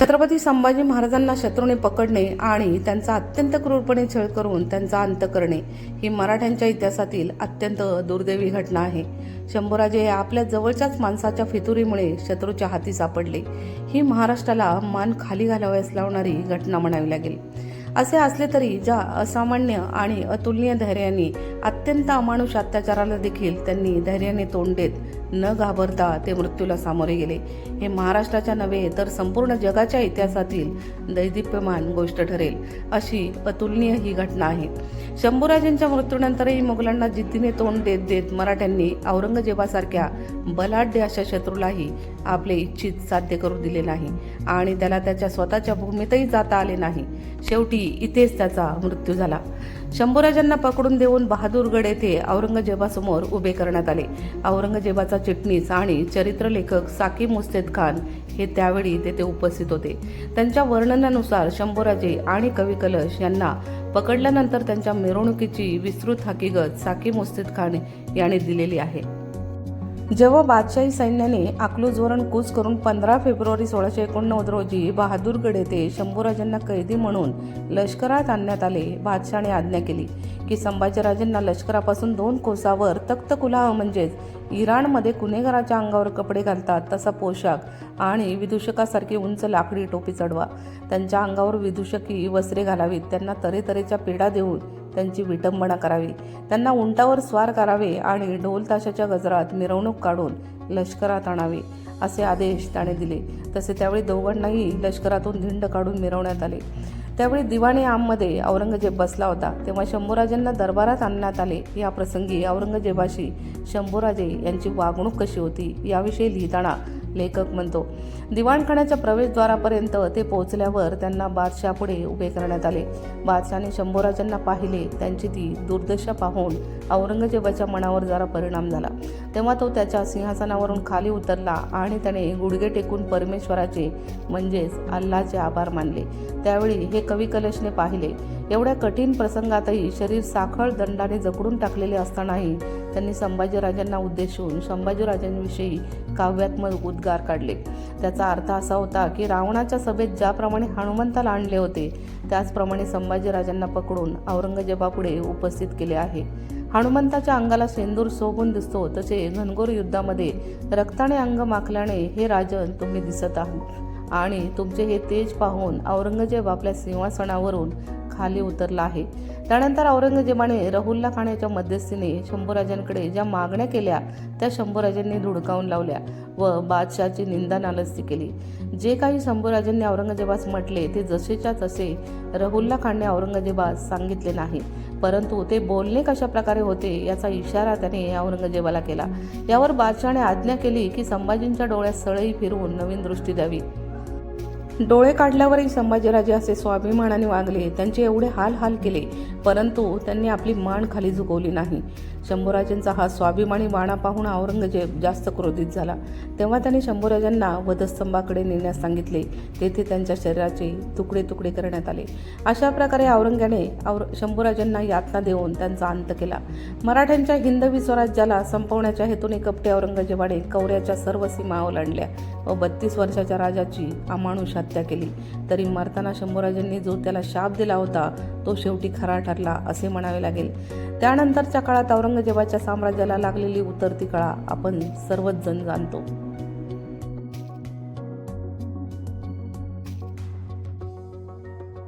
छत्रपती संभाजी महाराजांना शत्रूने पकडणे आणि त्यांचा अत्यंत क्रूरपणे छळ करून त्यांचा अंत करणे ही मराठ्यांच्या इतिहासातील अत्यंत दुर्दैवी घटना आहे. शंभूराजे हे आपल्या जवळच्याच माणसाच्या फितुरीमुळे शत्रूच्या हाती सापडले. ही महाराष्ट्राला मान खाली घालावयास लावणारी घटना म्हणावी लागेल. असे असले तरी ज्या असामान्य आणि अतुलनीय धैर्याने अत्यंत अमानुष अत्याचाराला देखील त्यांनी धैर्याने तोंड देत न घाबरता ते मृत्यूला सामोरे गेले. हे महाराष्ट्राच्या नव्हे तर संपूर्ण जगाच्या इतिहासातील दैदिप्यमान गोष्ट ठरेल अशी अतुलनीय ही घटना आहे. शंभूराजेंच्या मृत्यूनंतरही मुघलांना जिद्दीने तोंड देत देत मराठ्यांनी औरंगजेबासारख्या बलाढ्य अशा शत्रूलाही आपले इच्छित साध्य करू दिले नाही आणि त्याला त्याच्या स्वतःच्या भूमीतही जाता आले नाही. शेवटी इथेच त्याचा मृत्यू झाला. शंभूराजांना पकडून देऊन बहादूरगड येथे औरंगजेबासमोर उभे करण्यात आले. औरंगजेबाचा चिटणीस आणि चरित्रलेखक साकी मुस्तेद खान हे त्यावेळी तेथे उपस्थित होते. त्यांच्या वर्णनानुसार शंभूराजे आणि कवी कलश यांना पकडल्यानंतर त्यांच्या मिरवणुकीची विस्तृत हकीकत साकी मुस्तेद खान यांनी दिलेली आहे. जेव्हा बादशाही सैन्याने अकलूजवरून कूच करून पंधरा फेब्रुवारी सोळाशे एकोणनव्वद रोजी बहादूरगड येथे शंभूराजांना कैदी म्हणून लष्करात आणण्यात आले बादशाने आज्ञा केली की संभाजीराजांना लष्करापासून दोन कोसावर तख्त कुलाह म्हणजेच इराणमध्ये गुन्हेगाराच्या अंगावर कपडे घालतात तसा पोशाख आणि विदूषकासारखी उंच लाकडी टोपी चढवा. त्यांच्या अंगावर विदूषकी वस्त्रे घालावीत त्यांना तऱ्हेतऱ्हेच्या पेढा देऊन त्यांची विटंबना करावी. त्यांना उंटावर स्वार करावे आणि ढोल ताशाच्या गजरात मिरवणूक काढून लष्करात आणावे असे आदेश त्याने दिले. तसे त्यावेळी दोघांनाही लष्करातून धिंड काढून मिरवण्यात आले. त्यावेळी दिवाणी आममध्ये औरंगजेब बसला होता. तेव्हा शंभूराजांना दरबारात आणण्यात आले. या प्रसंगी औरंगजेबाशी शंभूराजे यांची वागणूक कशी होती? याविषयी लिहिताना लेखक म्हणतो. दिवाणखान्याच्या प्रवेशद्वारापर्यंत ते पोहोचल्यावर त्यांना बादशापुढे उभे करण्यात आले. बादशाने शंभूराजांना पाहिले त्यांची ती दुर्दशा पाहून औरंगजेबाच्या मनावर जरा परिणाम झाला. तेव्हा तो त्याच्या सिंहासनावरून खाली उतरला आणि त्याने गुडघे टेकून परमेश्वराचे म्हणजेच अल्लाचे आभार मानले. त्यावेळी हे कवी कलशने पाहिले. एवढ्या कठीण प्रसंगातही शरीर साखळ दंडाने जकडून टाकलेले असतानाही त्यांनी संभाजीराजांना उद्देशून संभाजीराजांविषयी काव्यात्मक उद्गार काढले. त्याचा अर्थ असा होता की रावणाच्या सभेत ज्याप्रमाणे हनुमंताला आणले होते त्याचप्रमाणे संभाजीराजांना पकडून औरंगजेबापुढे उपस्थित केले आहे. हनुमंताच्या अंगाला सेंदूर सोबून दिसतो तसे घनघोर युद्धामध्ये रक्ताने अंग माखल्याने हे राजन तुम्ही दिसत आहात. आणि तुमचे हे तेज पाहून औरंगजेब आपल्या सिंहासनावरून खाली उतरला आहे. त्यानंतर औरंगजेबाने रहुल्ला खाण्याच्या मध्यस्थीने शंभूराजांकडे ज्या मागण्या केल्या त्या शंभूराजांनी धुडकावून लावल्या व बादशहाची निंदा नालस्ती केली. जे काही शंभूराजांनी औरंगजेबास म्हटले ते जसेच्या तसे रहुल्ला खानने औरंगजेबास सांगितले नाही. परंतु ते बोलणे कशा प्रकारे होते याचा इशारा त्याने औरंगजेबाला केला. यावर बादशहाने आज्ञा केली की संभाजींच्या डोळ्यात सळई फिरवून नवीन दृष्टी द्यावी. डोळे काढल्यावरही संभाजीराजे असे स्वाभिमानाने वागले. त्यांचे एवढे हाल हाल केले परंतु त्यांनी आपली मान खाली झुकवली नाही. शंभूराजांचा हा स्वाभिमानी वाणा पाहून औरंगजेब जास्त क्रोधित झाला. तेव्हा त्याने शंभूराजांना वधस्तंभाकडे नेण्यास सांगितले. तेथे त्यांच्या शरीराचे तुकडे तुकडे करण्यात आले. अशा प्रकारे औरंग्याने और शंभूराजांना यातना देऊन त्यांचा अंत केला. मराठ्यांच्या हिंदवी स्वराज्याला संपवण्याच्या हेतूने कपटे औरंगजेबाने कौऱ्याच्या सर्व सीमा ओलांडल्या व बत्तीस वर्षाच्या राजाची अमानुषात हत्या केली. तरी मरताना शंभूराजांनी जो त्याला शाप दिला होता तो शेवटी खरा ठरला असे म्हणावे लागेल. त्यानंतरच्या काळात औरंगजेबाच्या साम्राज्याला लागलेली उतरती कळा आपण सर्वच जण जाणतो.